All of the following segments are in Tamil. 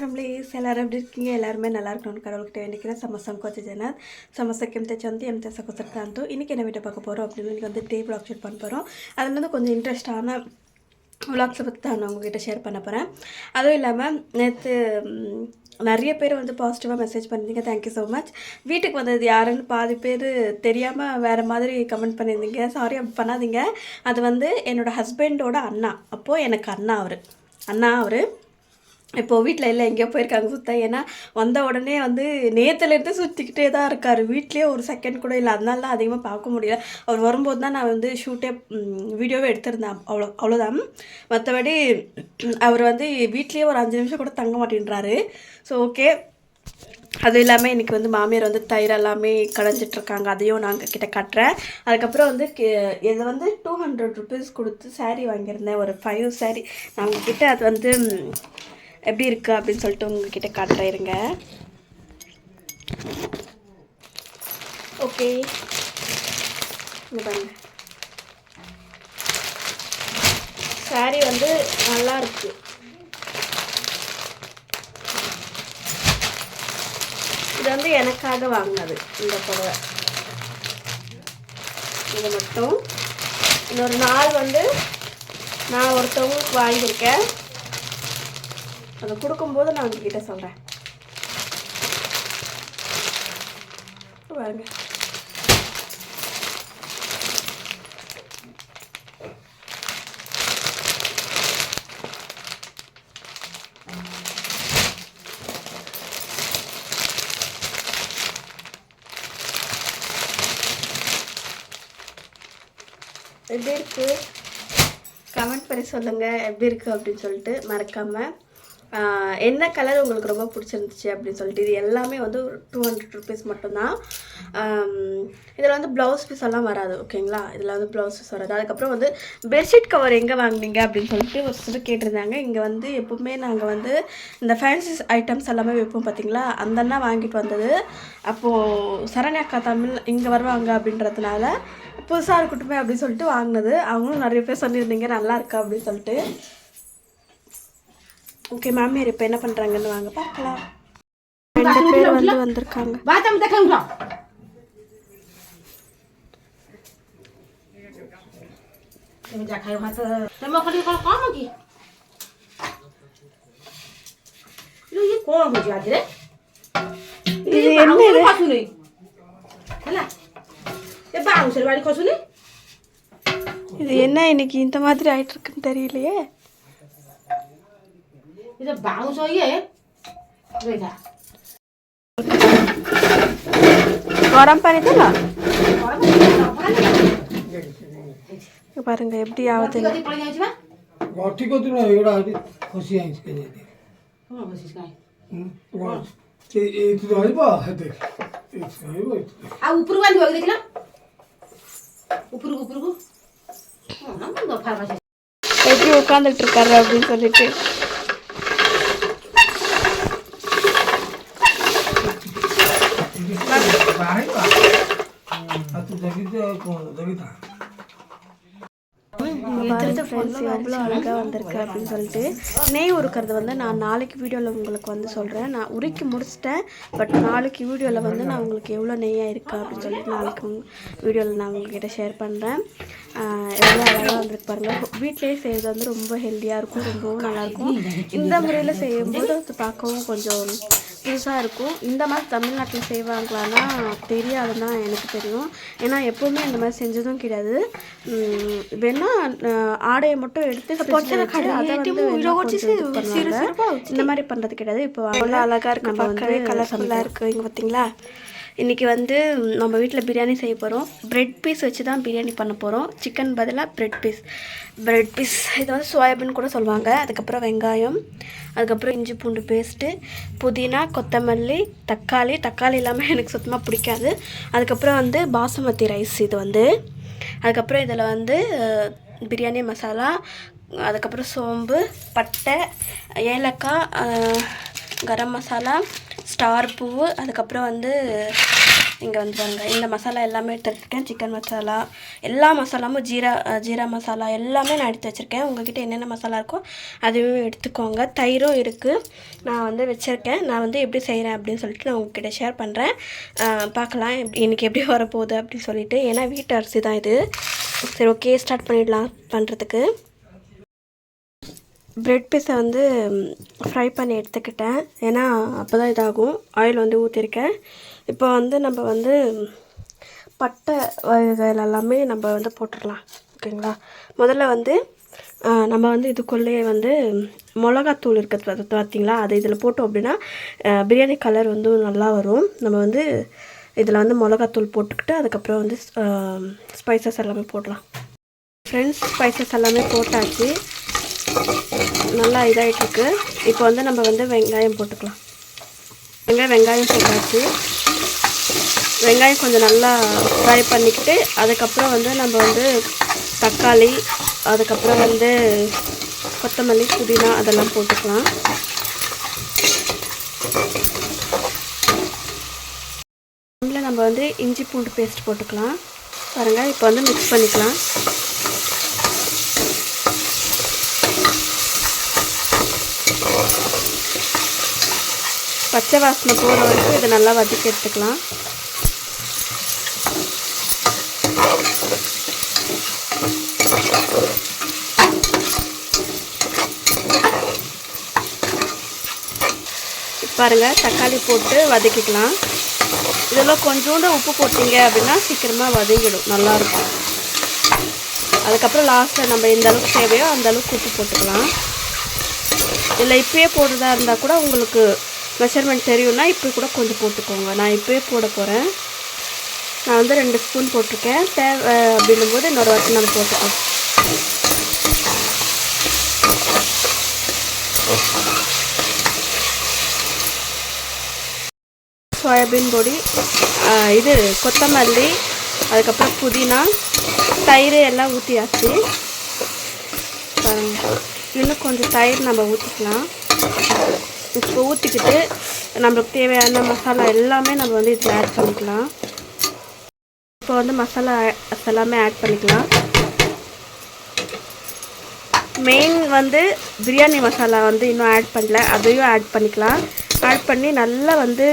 ಫ್ಯಾಮ್ಲೀಸ್ ಎಲ್ಲರೂ எப்படி இருக்கீங்க? எல்லாருமே நல்லா இருக்கணும்னு கடவுள்கிட்ட வேண்டிக்கிறேன். சமசம் கோச்சு ஜெனாத் சமசக்கு எம்தே சந்தி எம்தே சகோசர் தான் இன்றைக்கி என்ன வீட்டை பார்க்க போகிறோம் அப்படின்னு இன்றைக்கி வந்து டே ப்ளாக் ஷூட் பண்ண போகிறோம் அதில் வந்து கொஞ்சம் இன்ட்ரெஸ்டான விளாக்ஸை பற்றி தான் நான் உங்ககிட்ட ஷேர் பண்ண போகிறேன் அதுவும் இல்லாமல் நேற்று நிறைய பேர் வந்து பாசிட்டிவாக மெசேஜ் பண்ணியிருந்தீங்க தேங்க்யூ ஸோ மச் வீட்டுக்கு வந்தது யாருன்னு பாதி பேர் தெரியாமல் வேறு மாதிரி கமெண்ட் பண்ணியிருந்தீங்க சாரி அப்படி பண்ணாதீங்க. அது வந்து என்னோடய ஹஸ்பண்டோட அண்ணா. அப்போது எனக்கு அண்ணா அவர். அண்ணா அவர். இப்போது வீட்டில் இல்லை எங்கேயோ போயிருக்காங்க சுத்த. ஏன்னா வந்த உடனே வந்து நேற்றுலேருந்து சுற்றிக்கிட்டே தான் இருக்கார். வீட்லேயே ஒரு செகண்ட் கூட இல்லை. அதனால தான் அதிகமாக பார்க்க முடியல. அவர் வரும்போது தான் நான் வந்து ஷூட்டே வீடியோவே எடுத்திருந்தேன். அவ்வளோ அவ்வளோதான். மற்றபடி அவர் வந்து வீட்லேயே ஒரு அஞ்சு நிமிஷம் கூட தங்க மாட்டேன்றாரு. ஸோ ஓகே அது இல்லாமல் இன்றைக்கி வந்து மாமியார் வந்து தயிர் எல்லாமே கடைஞ்சிட்ருக்காங்க அதையும் நாங்கள் கிட்ட கட்டுறேன். அதுக்கப்புறம் வந்து கே- இது வந்து டூ ஹண்ட்ரட் ருபீஸ் கொடுத்து saree வாங்கியிருந்தேன். ஒரு ஃபைவ் சாரீ நான் கிட்ட அது வந்து எப்படி இருக்குது அப்படின்னு சொல்லிட்டு உங்ககிட்ட காட்டுறேன் இருங்க. ஓகே இங்க பாருங்க. சாரி வந்து நல்லா இருக்கு. இது வந்து எனக்காக வாங்கினது இந்த புடவை. இது மட்டும். இன்னொரு நாள் வந்து நான் ஒருத்தவங்களுக்கு வாங்கியிருக்கேன். அதை கொடுக்கும்போது நான் உங்ககிட்ட சொல்கிறேன் பாருங்க. எப்படி இருக்குது கமெண்ட் பண்ணி சொல்லுங்கள் எப்படி இருக்குது அப்படின்னு சொல்லிட்டு மறக்காமல் என்ன கலர் உங்களுக்கு ரொம்ப பிடிச்சிருந்துச்சு அப்படின்னு சொல்லிட்டு இது எல்லாமே வந்து ஒரு டூ ஹண்ட்ரட் ருபீஸ் மட்டும்தான். இதில் வந்து ப்ளவுஸ் பீஸ் எல்லாம் வராது ஓகேங்களா இதில் வந்து ப்ளவுஸ் பீஸ் வராது. அதுக்கப்புறம் வந்து பெட்ஷீட் கவர் எங்கே வாங்குனீங்க அப்படின்னு சொல்லிட்டு ஒரு சிலர் கேட்டிருந்தாங்க. இங்கே வந்து எப்பவுமே நாங்கள் வந்து இந்த ஃபேன்சி ஐட்டம்ஸ் எல்லாமே வைப்போம் பார்த்தீங்களா அந்த அண்ணா வாங்கிட்டு வந்தது. அப்போது சரண்யாக்கா தமிழ் இங்கே வருவாங்க அப்படின்றதுனால புதுசாக இருக்கட்டுமே அப்படின்னு சொல்லிட்டு வாங்கினது. அவங்களும் நிறைய பேர் சொல்லியிருந்தீங்க நல்லா இருக்கா அப்படின்னு சொல்லிட்டு. ஓகே மேம் இப்போ என்ன பண்ணுறாங்கன்னு வாங்க பார்க்கலாம். ரெண்டு பேர் வந்து வந்திருக்காங்க. இது என்ன இன்னைக்கு இந்த மாதிரி ஆயிட்டு இருக்குன்னு தெரியலையே? যে বাউন্স হয়ে রেখা গরম পানি দেবা பாருங்க எப்படி ஆகுது গঠি কত না এগুলা হচ্ছে খুশি আইসকে যেতে কোন খুশি কাই তে এই তো হইব হেতে এই হইব আ উপর वाली ভাগ দেখলা উপর উপর উপর এই যে உட்கார்ந்துட்டு இருக்காரு அப்படின்னு சொல்லிட்டு பாருங்கள் ஃப்ரெண்ட்ஸ் எவ்வளோ அழகாக வந்திருக்கு அப்படின்னு சொல்லிட்டு நெய் உருக்கிறது வந்து நான் நாளைக்கு வீடியோவில் உங்களுக்கு வந்து சொல்கிறேன் நான் உருக்கி முடிச்சிட்டேன். பட் நாளைக்கு வீடியோவில் வந்து நான் உங்களுக்கு எவ்வளோ நெய்யாக இருக்கா அப்படின்னு சொல்லிட்டு நாளைக்கு வீடியோவில் நான் உங்ககிட்ட ஷேர் பண்ணுறேன் எவ்வளோ அழகாக வந்திருக்கு பாருங்கள் வீட்டிலே செய்கிறது வந்து ரொம்ப ஹெல்த்தியாக இருக்கும். ரொம்பவும் நல்லாயிருக்கும் இந்த முறையில் செய்யும்போது பார்க்கவும் கொஞ்சம் புதுசாக இருக்கும். இந்த மாதிரி தமிழ்நாட்டில் செய்வாங்களான்னா தெரியாதுன்னா எனக்கு தெரியும். ஏன்னா எப்போவுமே இந்த மாதிரி செஞ்சதும் கிடையாது. வேணா ஆடையை மட்டும் எடுத்து வந்து. இந்த மாதிரி பண்ணுறது கிடையாது. இப்போ அவ்வளோ அழகாக இருக்கு பார்க்கவே. கலர்ஃபுல்லாக இருக்குது இங்கே பார்த்தீங்களா இன்றைக்கி வந்து நம்ம வீட்டில் பிரியாணி செய்ய போகிறோம் ப்ரெட் பீஸ் வச்சு தான் பிரியாணி பண்ண போகிறோம் சிக்கன் பதிலாக ப்ரெட் பீஸ் ப்ரெட் பீஸ் இது வந்து சோயாபீன் கூட சொல்லுவாங்க. அதுக்கப்புறம் வெங்காயம் அதுக்கப்புறம் இஞ்சி பூண்டு பேஸ்ட்டு புதினா கொத்தமல்லி தக்காளி. தக்காளி இல்லாமல் எனக்கு சுத்தமாக பிடிக்காது. அதுக்கப்புறம் வந்து பாசுமதி ரைஸ் இது வந்து. அதுக்கப்புறம் இதில் வந்து பிரியாணி மசாலா அதுக்கப்புறம் சோம்பு பட்டை ஏலக்காய் கரம் மசாலா ஸ்டார் பூவு அதுக்கப்புறம் வந்து இங்கே வந்து இந்த மசாலா எல்லாமே எடுத்து வச்சுருக்கேன். சிக்கன் மசாலா எல்லா மசாலாவும் ஜீரா ஜீரா மசாலா எல்லாமே நான் எடுத்து வச்சுருக்கேன். உங்ககிட்ட என்னென்ன மசாலா இருக்கோ அதுவே எடுத்துக்கோங்க. தயிரும் இருக்குது நான் வந்து வச்சுருக்கேன். நான் வந்து எப்படி செய்கிறேன் அப்படின்னு சொல்லிட்டு நான் உங்ககிட்ட ஷேர் பண்ணுறேன் பார்க்கலாம். எப்படி- எப்படி வரப்போகுது அப்படின்னு சொல்லிட்டு. ஏன்னா வீட்டு அரிசி தான் இது. சரி ஓகே ஸ்டார்ட் பண்ணிடலாம் பண்ணுறதுக்கு பிரெட் பீஸை வந்து ஃப்ரை பண்ணி எடுத்துக்கிட்டேன். ஏன்னா அப்போ தான் இதாகும். ஆயில் வந்து ஊற்றிருக்கேன் இப்போ வந்து நம்ம வந்து பட்டை வகைகள் எல்லாமே நம்ம வந்து போட்டுடலாம். ஓகேங்களா? முதல்ல வந்து நம்ம வந்து இதுக்குள்ளேயே வந்து மிளகாத்தூள் இருக்கிறது பார்த்தீங்களா அதை இதில் போட்டோம் அப்படின்னா பிரியாணி கலர் வந்து நல்லா வரும். நம்ம வந்து இதில் வந்து மிளகாத்தூள் போட்டுக்கிட்டு அதுக்கப்புறம் வந்து ஸ்பைசஸ் எல்லாமே போடலாம். ஃப்ரெண்ட்ஸ் ஸ்பைசஸ் எல்லாமே போட்டாச்சு. நல்லா இதாகிட்டுருக்கு இப்போ வந்து நம்ம வந்து வெங்காயம் போட்டுக்கலாம். வெங்காயம் வெங்காயம் போட்டாச்சு. வெங்காயம் கொஞ்சம் நல்லா ஃப்ரை பண்ணிக்கிட்டு அதுக்கப்புறம் வந்து நம்ம வந்து தக்காளி அதுக்கப்புறம் வந்து கொத்தமல்லி புதினா அதெல்லாம் போட்டுக்கலாம். நம்ம வந்து இஞ்சி பூண்டு பேஸ்ட் போட்டுக்கலாம். பாருங்கள் இப்போ வந்து மிக்ஸ் பண்ணிக்கலாம். பச்சை வாசனை போகிற வரைக்கும் இதை நல்லா வதக்கி எடுத்துக்கலாம். பாருங்க தக்காளி போட்டு வதக்கிக்கலாம். இதெல்லாம் கொஞ்சோண்டு உப்பு போட்டீங்க அப்படின்னா சீக்கிரமாக வதங்கிடும் நல்லாயிருக்கும். அதுக்கப்புறம் லாஸ்ட்டில் நம்ம எந்த அளவுக்கு தேவையோ அந்த அளவுக்கு உப்பு போட்டுக்கலாம். இல்லை இப்பயே போடுறதா இருந்தால் கூட உங்களுக்கு மெஷர்மெண்ட் தெரியும்னா இப்போ கூட கொஞ்சம் போட்டுக்கோங்க. நான் இப்போயே போட போகிறேன் நான் வந்து ரெண்டு ஸ்பூன் போட்டிருக்கேன். தேவை அப்படின்னும் போது இன்னொரு வாட்டி நம்ம போட்டுக்கலாம். சோயாபீன் பொடி இது கொத்தமல்லி அதுக்கப்புறம் புதினா தயிர் எல்லாம் ஊற்றியாச்சு இன்னும் கொஞ்சம் தயிர் நம்ம ஊற்றிக்கலாம் இப்போ ஊற்றிக்கிட்டு நம்மளுக்கு தேவையான மசாலா எல்லாமே நம்ம வந்து இதில் ஆட் பண்ணிக்கலாம். இப்போ வந்து மசாலா எல்லாமே ஆட் பண்ணிக்கலாம். மெயின் வந்து பிரியாணி மசாலா வந்து இன்னும் ஆட் பண்ணல. அதையும் ஆட் பண்ணிக்கலாம். ஆட் பண்ணி நல்லா வந்து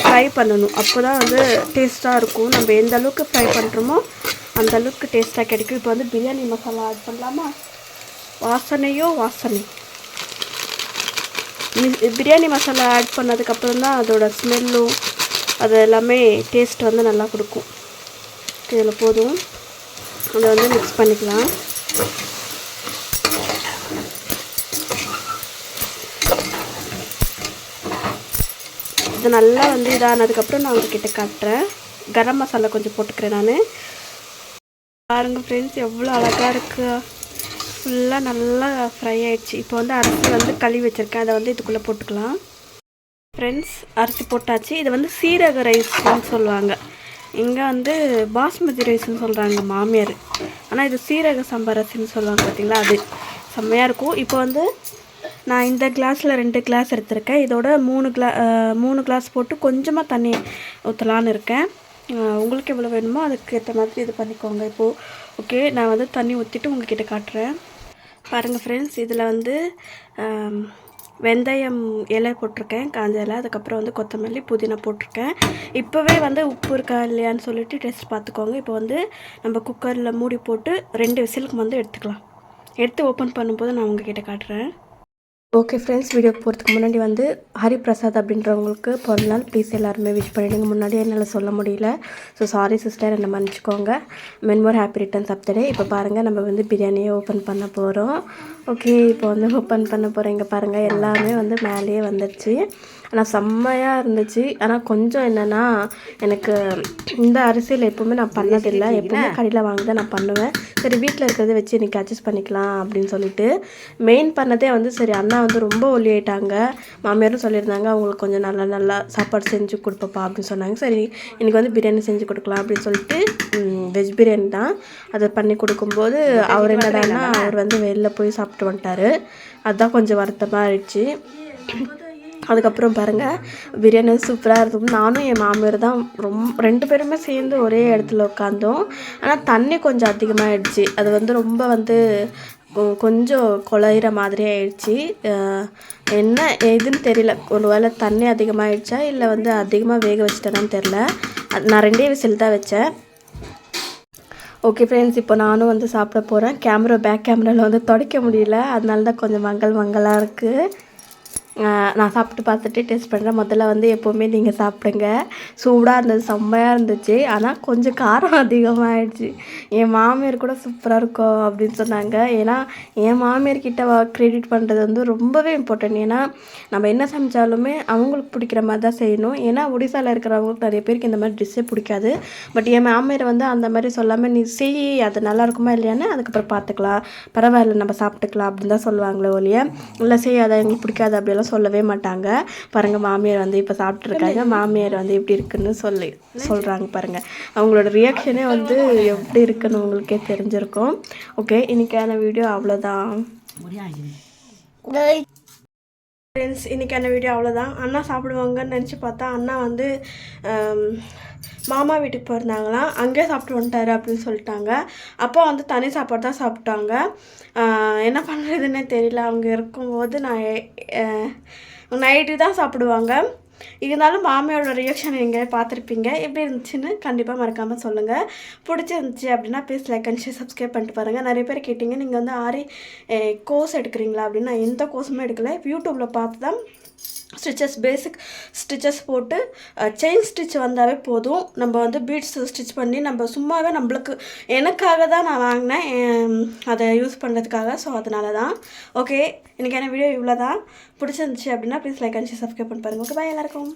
ஃப்ரை பண்ணணும். அப்போ தான் வந்து டேஸ்ட்டாக இருக்கும். நம்ம எந்த அளவுக்கு ஃப்ரை பண்ணுறோமோ அந்த அளவுக்கு டேஸ்ட்டாக கிடைக்கும். இப்போ வந்து பிரியாணி மசாலா ஆட் பண்ணலாமா? வாசனையோ வாசனை. பிரியாணி மசாலா ஆட் பண்ணதுக்கப்புறம் தான் அதோட ஸ்மெல்லும் அது எல்லாமே டேஸ்ட் வந்து நல்லா கொடுக்கும். இதில் போதும். அதை வந்து மிக்ஸ் பண்ணிக்கலாம். இது நல்லா வந்து இதானதுக்கப்புறம் நான் உங்ககிட்ட காட்டுறேன். கரம் மசாலா கொஞ்சம் போட்டுக்கிறேன் நான். பாருங்கள் ஃப்ரெண்ட்ஸ் எவ்வளோ அழகாக இருக்கு. ஃபுல்லாக நல்லா ஃப்ரை ஆகிடுச்சு இப்போ வந்து அரிசி வந்து கழுவி வச்சுருக்கேன். அதை வந்து இதுக்குள்ளே போட்டுக்கலாம். ஃப்ரெண்ட்ஸ் அரிசி போட்டாச்சு. இது வந்து சீரக ரைஸ்னு சொல்லுவாங்க. இங்கே வந்து பாஸ்மதி ரைஸ்னு சொல்கிறாங்க மாமியார். ஆனால் இது சீரக சம்பா அரிசின்னு சொல்லுவாங்க பார்த்திங்களா அது செம்மையாக இருக்கும். இப்போ வந்து நான் இந்த கிளாஸில் ரெண்டு கிளாஸ் எடுத்திருக்கேன். இதோட மூணு கிளா மூணு கிளாஸ் போட்டு கொஞ்சமாக தண்ணி ஊற்றலான்னு இருக்கேன். உங்களுக்கு எவ்வளோ வேணுமோ அதுக்கு ஏற்ற மாதிரி இது பண்ணிக்கோங்க. இப்போது ஓகே நான் வந்து தண்ணி ஊற்றிட்டு உங்ககிட்ட காட்டுறேன். பாருங்கள் ஃப்ரெண்ட்ஸ் இதில் வந்து வெந்தயம் இலை போட்டிருக்கேன் காஞ்ச இலை அதுக்கப்புறம் வந்து கொத்தமல்லி புதினா போட்டிருக்கேன். இப்போவே வந்து உப்பு இருக்கா இல்லையான்னு சொல்லிட்டு டெஸ்ட் பார்த்துக்கோங்க. இப்போ வந்து நம்ம குக்கரில் மூடி போட்டு ரெண்டு விசிலுக்கு வந்து எடுத்துக்கலாம். எடுத்து ஓப்பன் பண்ணும்போது நான் உங்ககிட்ட காட்டுறேன். ஓகே ஃப்ரெண்ட்ஸ் வீடியோ போகிறதுக்கு முன்னாடி வந்து ஹரிபிரசாத் அப்படின்றவங்களுக்கு பிறந்த நாள் ப்ளீஸ் எல்லாருமே விஷ் பண்ணிடுங்க முன்னாடி என்னால் சொல்ல முடியல. ஸோ சாரி சிஸ்டர் என்னை மன்னிச்சிக்கோங்க. Many more happy returns of the day இப்போ பாருங்கள் நம்ம வந்து பிரியாணியை ஓப்பன் பண்ண போகிறோம் ஓகே இப்போ வந்து ஓப்பன் பண்ண போகிறோம் இங்கே பாருங்கள் எல்லாமே வந்து மேலேயே வந்துடுச்சு ஆனால் செம்மையாக இருந்துச்சு. ஆனால் கொஞ்சம் என்னென்னா எனக்கு இந்த அரிசியில் எப்போவுமே நான் பண்ணதில்லை. எப்போவுமே கடையில் வாங்கி தான் நான் பண்ணுவேன். சரி வீட்டில் இருக்கிறத வச்சு இன்னைக்கு அட்ஜஸ்ட் பண்ணிக்கலாம் அப்படின்னு சொல்லிட்டு மெயின் பண்ணதே வந்து சரி அண்ணா வந்து ரொம்ப ஒல்லியாயிட்டாங்க மாமியாரும் சொல்லியிருந்தாங்க அவங்களுக்கு கொஞ்சம் நல்லா நல்லா சாப்பாடு செஞ்சு கொடுப்பப்பா அப்படின்னு சொன்னாங்க. சரி இன்னைக்கு வந்து பிரியாணி செஞ்சு கொடுக்கலாம் அப்படின்னு சொல்லிட்டு வெஜ் பிரியாணி தான். அதை பண்ணி கொடுக்கும்போது அவர் என்னடான்னா அவர் வந்து வெளில போய் சாப்பிட்டு வந்துட்டாரு. அதுதான் கொஞ்சம் வருத்தமாக ஆயிடுச்சு. அதுக்கப்புறம் பாருங்கள் பிரியாணி சூப்பராக இருக்கும். நானும் என் மாமியார் தான் ரொம்ப ரெண்டு பேருமே சேர்ந்து ஒரே இடத்துல உட்காந்தோம் ஆனால் தண்ணி கொஞ்சம் அதிகமாகிடுச்சு அது வந்து ரொம்ப வந்து கொஞ்சம் குழையிற மாதிரி ஆயிடுச்சு. என்ன எதுன்னு தெரியல. ஒரு வேளை தண்ணி அதிகமாகிடுச்சா இல்லை வந்து அதிகமாக வேக வச்சிட்டேனான்னு தெரில அது நான் ரெண்டே விசில் தான் வச்சேன். ஓகே ஃப்ரெண்ட்ஸ் இப்போ நானும் வந்து சாப்பிட போகிறேன் கேமரா பேக் கேமராவில் வந்து துடைக்க முடியல. அதனால தான் கொஞ்சம் மங்கல் மங்கலாக இருக்குது நான் சாப்பிட்டு பார்த்துட்டு டேஸ்ட் பண்ணுறேன் முதல்ல வந்து எப்போவுமே நீங்கள் சாப்பிடுங்க. சூடாக இருந்தது செம்மையாக இருந்துச்சு. ஆனால் கொஞ்சம் காரம் அதிகமாகிடுச்சு என் மாமியார் கூட சூப்பராக இருக்கும் அப்படின்னு சொன்னாங்க. ஏன்னா என் மாமியார்கிட்ட க்ரெடிட் பண்ணுறது வந்து ரொம்பவே இம்பார்ட்டன்ட் ஏன்னா நம்ம என்ன சமைச்சாலுமே அவங்களுக்கு பிடிக்கிற மாதிரி தான் செய்யணும். ஏன்னா ஒடிசாவில் இருக்கிறவங்களுக்கு நிறைய பேருக்கு இந்த மாதிரி டிஷ்ஷே பிடிக்காது. பட் என் மாமியார் வந்து அந்த மாதிரி சொல்லாமல் நீ செய் அது நல்லா இருக்குமா இல்லையான்னு அதுக்கப்புறம் பார்த்துக்கலாம். பரவாயில்ல நம்ம சாப்பிட்டுக்கலாம் அப்படின்னு தான் சொல்லுவாங்களே ஒழிய இல்லை செய்யாத எங்களுக்கு பிடிக்காது அப்படியெல்லாம் சொல்லவே மாட்டாங்க. பாருங்கள் மாமியார் வந்து இப்போ சாப்பிட்ருக்காங்க மாமியார் வந்து எப்படி இருக்குன்னு சொல்லி சொல்கிறாங்க பாருங்கள் அவங்களோட ரியாக்ஷனே வந்து எப்படி இருக்குன்னு உங்களுக்கே தெரிஞ்சிருக்கும். ஓகே இன்றைக்கான வீடியோ அவ்வளோதான் ஃப்ரெண்ட்ஸ் இன்றைக்கான வீடியோ அவ்வளோதான் அண்ணா சாப்பிடுவாங்கன்னு நினச்சி பார்த்தா அண்ணா வந்து மாமா வீட்டுக்கு போயிருந்தாங்களாம் அங்கேயே சாப்பிட்டு வந்துட்டாரு அப்படின்னு சொல்லிட்டாங்க. அப்போ வந்து தனி சாப்பாடு தான் சாப்பிட்டாங்க. என்ன பண்ணுறதுன்னே தெரியல. அவங்க இருக்கும்போது நான் நைட்டு தான் சாப்பிடுவாங்க. இருந்தாலும் மாமியோட ரியாக்ஷன் நீங்கள் பார்த்துருப்பீங்க. எப்படி இருந்துச்சுன்னு கண்டிப்பாக மறக்காமல் சொல்லுங்கள் பிடிச்சிருந்துச்சி அப்படின்னா please like and share subscribe பண்ணிட்டு பாருங்கள் நிறைய பேர் கேட்டிங்க நீங்கள் வந்து ஆரி கோர்ஸ் எடுக்கிறீங்களா அப்படின்னு. நான் எந்த கோர்ஸுமே எடுக்கல. யூடியூப்பில் பார்த்து தான் ஸ்டிச்சஸ் பேசிக் ஸ்டிச்சஸ் போட்டு செயின் ஸ்டிச் வந்தாவே போதும். நம்ம வந்து பீட்ஸ் ஸ்டிச் பண்ணி நம்ம சும்மாவே நம்மளுக்கு எனக்காக தான் நான் வாங்கினேன். அதை யூஸ் பண்ணுறதுக்காக ஸோ அதனால தான் ஓகே இன்றைக்கான வீடியோ இவ்வளோ தான் பிடிச்சிருந்துச்சி அப்படின்னா ப்ளீஸ் லைக் அண்ட் சப்ஸ்கிரைப் பண்ணி பாருங்கள் ஓகே பாய் எல்லாருக்கும்.